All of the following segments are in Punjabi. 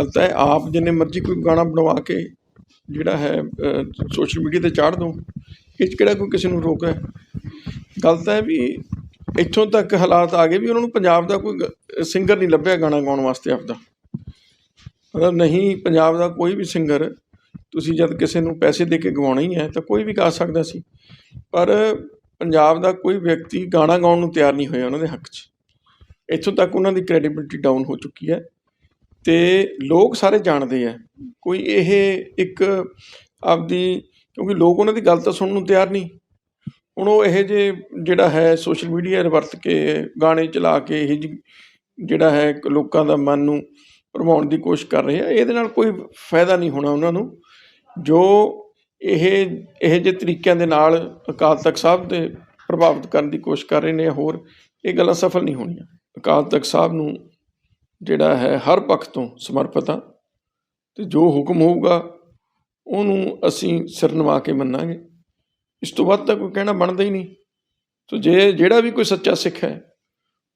ਗਲਤ ਹੈ। ਆਪ ਜਿੰਨੇ ਮਰਜ਼ੀ ਕੋਈ ਗਾਣਾ ਬਣਵਾ ਕੇ ਜਿਹੜਾ ਹੈ ਸੋਸ਼ਲ ਮੀਡੀਆ ਤੇ ਚਾੜ ਦੋ ਇਹ 'ਚ ਕਿਹੜਾ ਕੋਈ ਕਿਸੇ ਨੂੰ ਰੋਕ ਹੈ? ਗਲਤ ਹੈ ਵੀ ਇੱਥੋਂ ਤੱਕ ਹਾਲਾਤ ਆ ਗਏ ਵੀ ਉਹਨਾਂ ਨੂੰ ਪੰਜਾਬ ਦਾ ਕੋਈ ਸਿੰਗਰ ਨਹੀਂ ਲੱਭਿਆ ਗਾਣਾ ਗਾਉਣ ਵਾਸਤੇ ਆਪਦਾ। ਮਤਲਬ ਨਹੀਂ ਪੰਜਾਬ ਦਾ ਕੋਈ ਵੀ ਸਿੰਗਰ ਤੁਸੀਂ ਜਦ ਕਿਸੇ ਨੂੰ ਪੈਸੇ ਦੇ ਕੇ ਗਵਾਉਣਾ ਹੀ ਹੈ ਤਾਂ ਕੋਈ ਵੀ ਗਾ ਸਕਦਾ ਸੀ। ਪਰ ਪੰਜਾਬ ਦਾ ਕੋਈ ਵਿਅਕਤੀ ਗਾਣਾ ਗਾਉਣ ਨੂੰ ਤਿਆਰ ਨਹੀਂ ਹੋਇਆ ਉਹਨਾਂ ਦੇ ਹੱਕ 'ਚ। ਇੱਥੋਂ ਤੱਕ ਉਹਨਾਂ ਦੀ ਕ੍ਰੈਡੀਬਿਲਟੀ ਡਾਊਨ ਹੋ ਚੁੱਕੀ ਹੈ। ਤੇ ਲੋਕ ਸਾਰੇ ਜਾਣਦੇ ਹੈ ਕੋਈ ਇਹ ਇੱਕ ਆਪਦੀ, ਕਿਉਂਕਿ ਲੋਕ ਉਹਨਾਂ ਦੀ ਗੱਲ ਤਾਂ ਸੁਣਨ ਨੂੰ ਤਿਆਰ ਨਹੀਂ। ਹੁਣ ਉਹ ਇਹੋ ਜਿਹੇ ਜਿਹੜਾ ਹੈ ਸੋਸ਼ਲ ਮੀਡੀਆ ਵਰਤ ਕੇ, ਗਾਣੇ ਚਲਾ ਕੇ ਇਹ ਜਿਹੀ ਜਿਹੜਾ ਹੈ ਲੋਕਾਂ ਦਾ ਮਨ ਨੂੰ ਭਰਮਾਉਣ ਦੀ ਕੋਸ਼ਿਸ਼ ਕਰ ਰਹੇ ਆ, ਇਹਦੇ ਨਾਲ ਕੋਈ ਫਾਇਦਾ ਨਹੀਂ ਹੋਣਾ ਉਹਨਾਂ ਨੂੰ। ਜੋ ਇਹ ਇਹ ਜਿਹੇ ਤਰੀਕਿਆਂ ਦੇ ਨਾਲ ਅਕਾਲ ਤਖਤ ਸਾਹਿਬ ਦੇ ਪ੍ਰਭਾਵਿਤ ਕਰਨ ਦੀ ਕੋਸ਼ਿਸ਼ ਕਰ ਰਹੇ ਨੇ ਹੋਰ, ਇਹ ਗੱਲਾਂ ਸਫਲ ਨਹੀਂ ਹੋਣੀਆਂ। ਅਕਾਲ ਤਖਤ ਸਾਹਿਬ ਨੂੰ ਜਿਹੜਾ ਹੈ ਹਰ ਪੱਖ ਤੋਂ ਸਮਰਪਿਤ ਆ। ਤੇ ਜੋ ਹੁਕਮ ਹੋਊਗਾ ਉਹਨੂੰ ਅਸੀਂ ਸਿਰ ਨਿਵਾ ਕੇ ਮੰਨਾਂਗੇ। ਇਸ ਤੋਂ ਵੱਧ ਤਾਂ ਕੋਈ ਕਹਿਣਾ ਬਣਦਾ ਹੀ ਨਹੀਂ। ਸੋ ਜੇ ਜਿਹੜਾ ਵੀ ਕੋਈ ਸੱਚਾ ਸਿੱਖ ਹੈ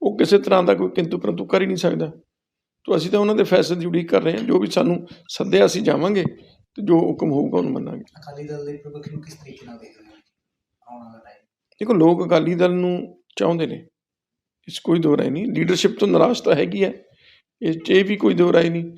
ਉਹ ਕਿਸੇ ਤਰ੍ਹਾਂ ਦਾ ਕੋਈ ਕਿੰਤੂ ਪਰੰਤੂ ਕਰ ਹੀ ਨਹੀਂ ਸਕਦਾ। ਤੋ ਅਸੀਂ ਤਾਂ ਉਹਨਾਂ ਦੇ ਫੈਸਲੇ ਦੀ ਉਡੀਕ ਕਰ ਰਹੇ ਹਾਂ ਜੋ ਵੀ ਸਾਨੂੰ ਸੱਦਿਆ ਅਸੀਂ ਜਾਵਾਂਗੇ ਤੇ ਜੋ ਹੁਕਮ ਹੋਊਗਾ ਉਹਨੂੰ ਮੰਨਾਂਗੇ। ਅਕਾਲੀ ਦਲ ਦੇ ਪ੍ਰਮੁੱਖ ਨੂੰ ਕਿਸ ਤਰੀਕੇ ਨਾਲ ਦੇਖ ਰਹੇ ਹੋ? ਆਉਣ ਵਾਲਾ ਟਾਈਮ ਦੇਖੋ ਲੋਕ ਅਕਾਲੀ ਦਲ ਨੂੰ ਚਾਹੁੰਦੇ ਨੇ। ਇਸ ਕੋਈ ਦੋ ਰਾਏ ਨਹੀਂ। ਲੀਡਰਸ਼ਿਪ ਤੋਂ ਨਿਰਾਸ਼ ਤਾਂ ਹੈਗੀ ਹੈ। ਇਸ 'ਚ ਇਹ ਵੀ ਕੋਈ ਦੋ ਰਾਏ ਨਹੀਂ।